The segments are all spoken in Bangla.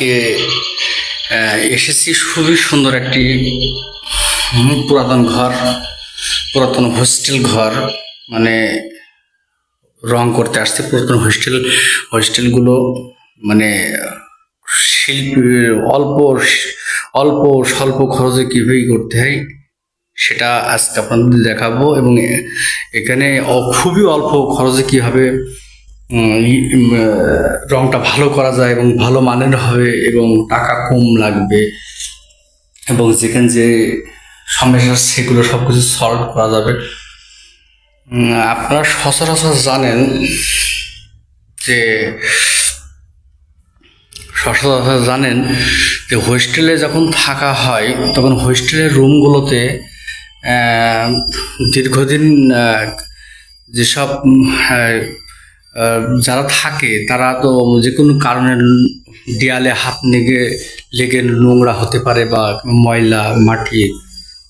আজকে এসেছি খুবই সুন্দর একটি পুরাতন ঘর, পুরাতন হোস্টেল ঘর মানে রং করতে আসছে পুরাতন হোস্টেল হোস্টেলগুলো মানে শিল্পী, অল্প অল্প, স্বল্প খরচে কীভাবে করতে হয়, সেটা আজকে আপনাদের দেখাবো এবং এখানে খুবই অল্প খরচে কীভাবে রংটা ভালো করা যায় এবং ভালো মানের হবে এবং টাকা কম লাগবে এবং যেখানে যে সমস্যা সেগুলো সব কিছু সলভ করা যাবে। আপনারা সচরাচর জানেন যে, সচরাচর জানেন যে হোস্টেলে যখন থাকা হয়, তখন হোস্টেলের রুমগুলোতে দীর্ঘদিন যেসব যারা থাকে, তারা তো যে কোনো কারণে দেয়ালে হাত লেগে লেগে নোংরা হতে পারে বা ময়লা, মাটি,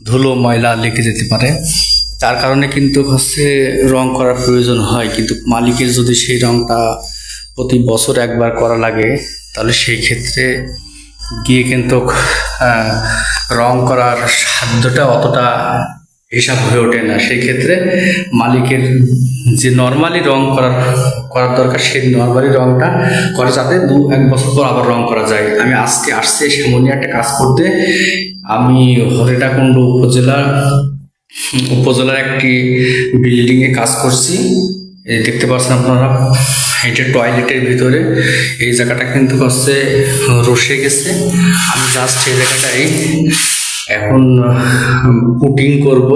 ধুলো, ময়লা লেগে যেতে পারে। তার কারণে কিন্তু হচ্ছে রং করার প্রয়োজন হয়। কিন্তু মালিকের যদি সেই রংটা প্রতি বছর একবার করা লাগে, তাহলে সেই ক্ষেত্রে গিয়ে কিন্তু রং করার সাধ্যটা অতটা হিসাব হয়ে ওঠে না। সেই ক্ষেত্রে মালিকের যে নর্মালি রং করার করার দরকার, সেই নর্মালি রংটা করে যাতে দু এক বছর পর আবার রং করা যায়। আমি আজকে আসছি সেমনি একটা কাজ করতে। আমি হরিটাকুণ্ড উপজেলার উপজেলার একটি বিল্ডিংয়ে কাজ করছি। দেখতে পাচ্ছেন আপনারা এটা টয়লেটের ভিতরে, এই জায়গাটা কিন্তু হচ্ছে রসে গেছে। আমি জাস্ট এই জায়গাটাই এখন পুটিং করব।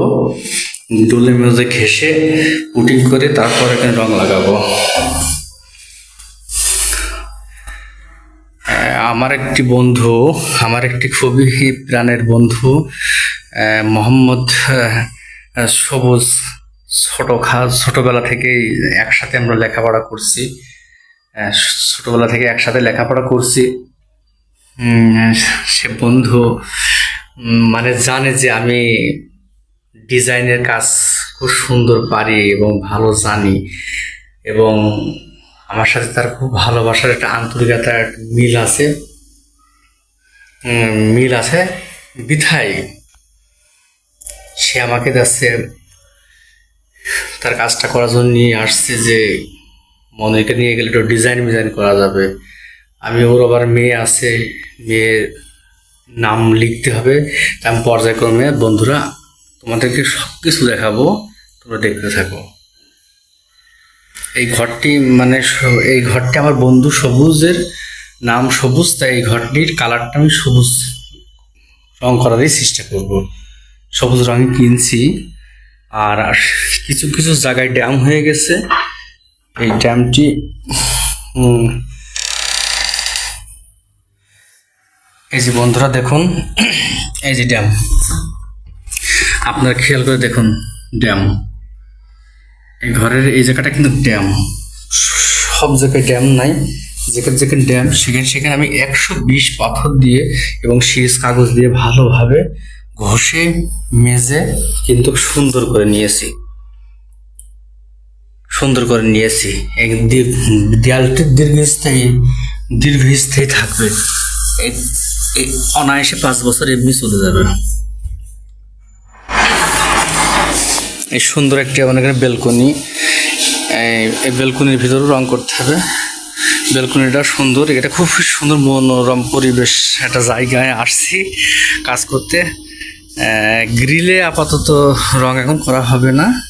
ডোলে মেজে ঘেসে পুটিং করে তারপর এখানে রং লাগাবো। আমার একটি বন্ধু, আমার একটি খুবই প্রাণের বন্ধু মোহাম্মদ সবুজ ছোট খা ছোটবেলা থেকেই একসাথে আমরা লেখাপড়া করছি। ছোটবেলা থেকে একসাথে লেখাপড়া করছি। সে বন্ধু মানে জানে যে আমি ডিজাইনের কাজ খুব সুন্দর পারি এবং ভালো জানি এবং আমার সাথে তার খুব ভালোবাসার একটা আন্তরিকতার মিল আছে। মিল আছে। বিথাই সে আমাকে যাচ্ছে তার কাজটা করার জন্য নিয়ে আসছে যে, মনিকে নিয়ে গেলে একটু ডিজাইন ডিজাইন করা যাবে। আমি ওর আবার মেয়ে আছে, মেয়ের নাম লিখতে হবে। তা আমি পর্যায়ক্রমে বন্ধুরা, তোমাদেরকে সব কিছু দেখাবো, তোমরা দেখতে থাকো। এই ঘরটি মানে এই ঘরটি আমার বন্ধু সবুজের নাম সবুজ, তাই এই ঘরটির কালারটা আমি সবুজ রং করারই চেষ্টা করব। সবুজ রঙ কিনছি। আর কিছু কিছু জায়গায় ড্যাম হয়ে গেছে। এই ড্যামটি এই যে বন্ধুরা দেখুন, এই যে ড্যাম। আপনারা খেয়াল করে দেখুন, ড্যাম। এই ঘরের এই জায়গাটা কিন্তু ড্যাম। সব জায়গায় ড্যাম নাই। যেখানে যেখানে ড্যাম, সেখানে সেখানে আমি একশো বিশ পাথর দিয়ে এবং শীষ কাগজ দিয়ে ভালোভাবে ঘষে, মেজে কিন্তু সুন্দর করে নিয়েছি। সুন্দর করে নিয়েছি। দি- দেয়ালটি দীর্ঘস্থায়ী দীর্ঘস্থায়ী থাকবে। এই- অনায়াসে পাঁচ বছর এমনি চলে যাবে। এই সুন্দর একটি আমাদের এখানে বেলকনি। এই বেলকনির ভিতরেও রং করতে হবে। বেলকনিটা সুন্দর, এটা খুব সুন্দর মনোরম পরিবেশ, একটা জায়গায় আসছি কাজ করতে। গ্রিলে আপাতত রং এখন করা হবে না।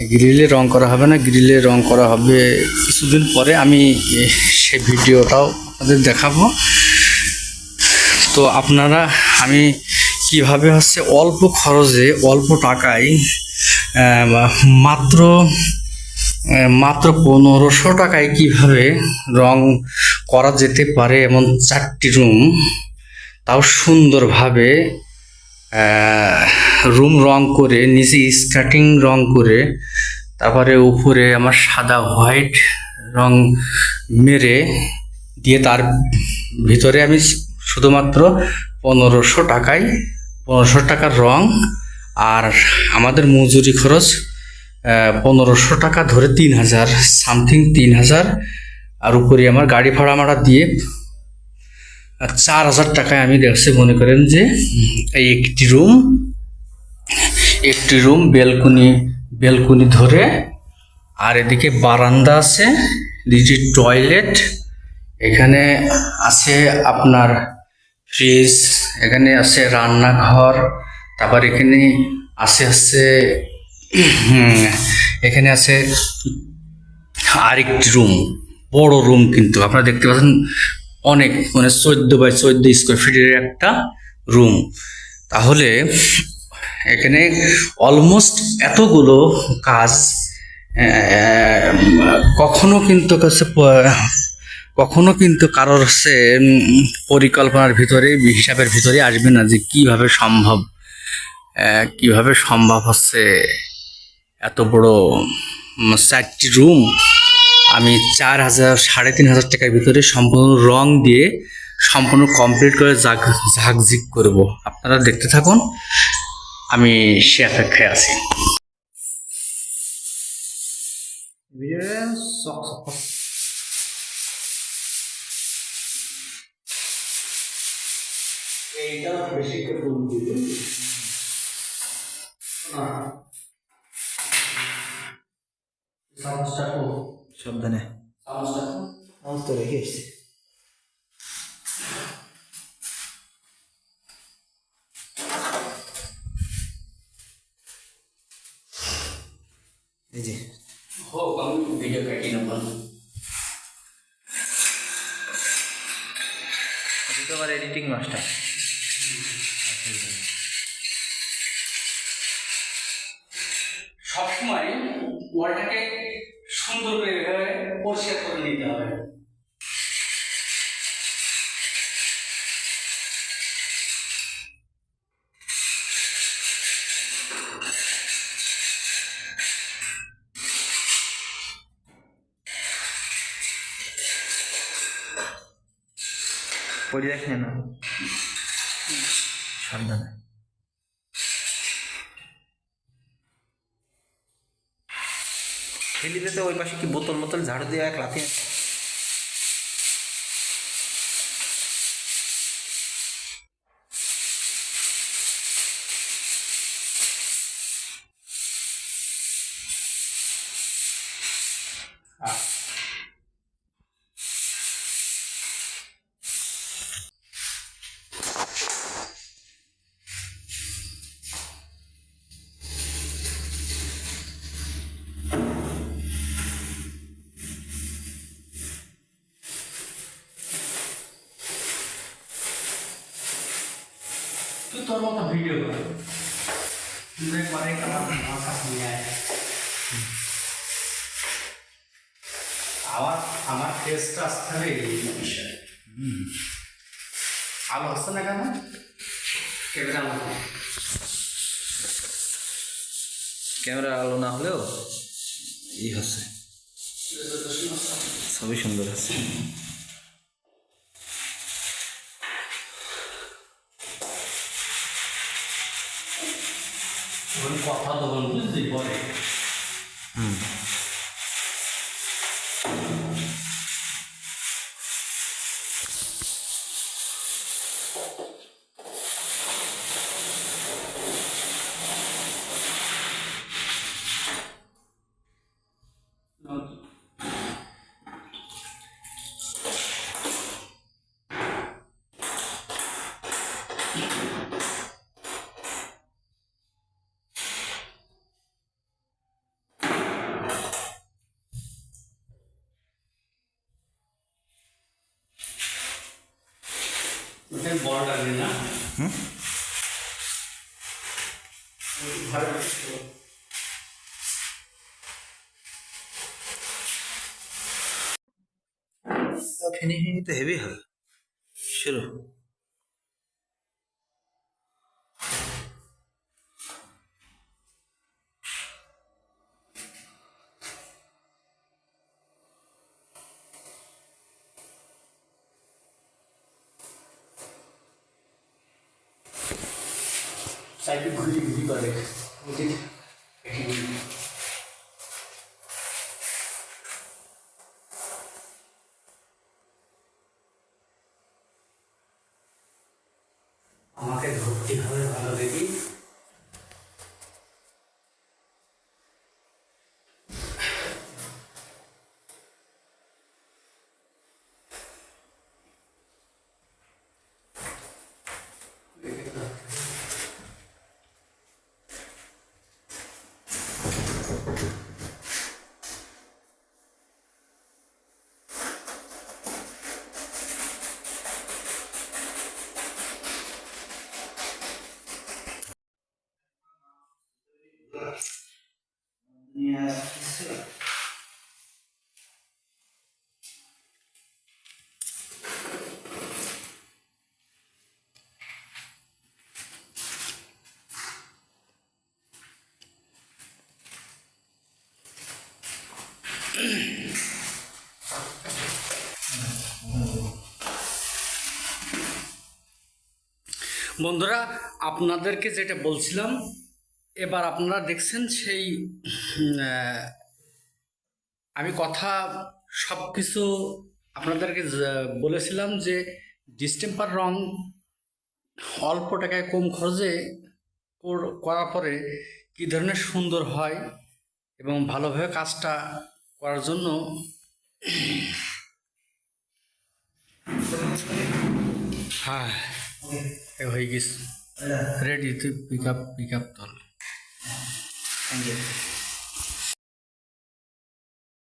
গ্রিলে রং করা হবে না, গ্রিলে রং করা হবে কিছুদিন পরে। আমি সে ভিডিওটাও আপনাদের দেখাবো। তো আপনারা, আমি কীভাবে হচ্ছে অল্প খরচে, অল্প টাকায় মাত্র মাত্র পনেরোশো টাকায় কীভাবে রং করা যেতে পারে এমন চারটি রুম, তাও সুন্দরভাবে রুম রং করে, নিচে স্কার্টিং রং করে, তারপরে উপরে আমার সাদা হোয়াইট রং মেরে দিয়ে তার ভিতরে আমি শুধুমাত্র পনেরোশো টাকায়, পনেরোশো টাকার রং আর আমাদের মজুরি খরচ পনেরোশো টাকা ধরে তিন হাজার, সামথিং তিন হাজার, আর উপরে আমার গাড়ি ভাড়া মারা দিয়ে চার হাজার টাকায় আমি দেখছি মনে করেন যে এই একটি রুম একটি রুম বেলকুনি বেলকুনি ধরে, আর এদিকে বারান্দা আছে এদিকে টয়লেট, এখানে আছে আপনার ফ্রিজ এখানে আছে রান্নাঘর তারপর এখানে আছে হুম, এখানে আছে আরেকটি রুম বড় রুম কিন্তু। আপনারা দেখতে পাচ্ছেন অনেক মানে চোদ্দ বাই চোদ্দ স্কোয়ার ফিটের একটা রুম তাহলে এখানে অলমোস্ট এতগুলো কাজ কখনো কিন্তু কাছে কখনো কিন্তু কারোর হচ্ছে পরিকল্পনার ভিতরে, হিসাবের ভিতরে আসবে না যে কীভাবে সম্ভব কীভাবে সম্ভব হচ্ছে এত বড় চারটি রুম। আমি চার হাজার, সাড়ে তিন হাজার টাকার ভিতরে সম্পূর্ণ রং দিয়ে সম্পূর্ণ কমপ্লিট করে ঝাঁক ঝাঁকঝিক করব। আপনারা দেখতে থাকুন, আমি সে অপেক্ষায় আছি। এইটা বেশি করে বলবি না চামচটা কো সাবধানে। চামচটা কো তো রেখে এসছি এই যে। কাটি নেব আপনি তো আবার এডিটিং মাস্টার পরিষ্কার করে নিতে হবে। পড়ে দেখেন না। সাবধানে ফেলিতে তো ওই পাশে কি বোতল বোতল ঝাড়ু দিয়ে এক লাথি তুই তোর মতো ভিডিও কর। তুই আমার আমার কাছে নিয়ে আয় আমার আমার টেস্টটা আসতে হবে এই বিষয়ে। আলো হচ্ছে না কেন? ক্যামেরা আলো ক্যামেরা আলো না হলেও ই হচ্ছে। সবই সুন্দর আছে ওই কথা তখন বুঝলি পরে ওটাই বড়টা নিয়ে না। ওই ঘরে বসে ফিনিশিং তো হেভি হবে শুরু ওদিকে আমাকে ধরতে হবে ভালো দেখি বন্ধুরা আপনাদেরকে যেটা বলছিলাম এবার আপনারা দেখছেন সেই আমি কথা সব কিছু আপনাদেরকে বলেছিলাম যে ডিস্টেম্পার রং অল্প টাকায় কম খরচে করার পরে কী ধরনের সুন্দর হয় এবং ভালোভাবে কাজটা করার জন্য হ্যাঁ হয়ে গেছে। রেডি তুই পিক আপ পিক আপ তোল Thank you.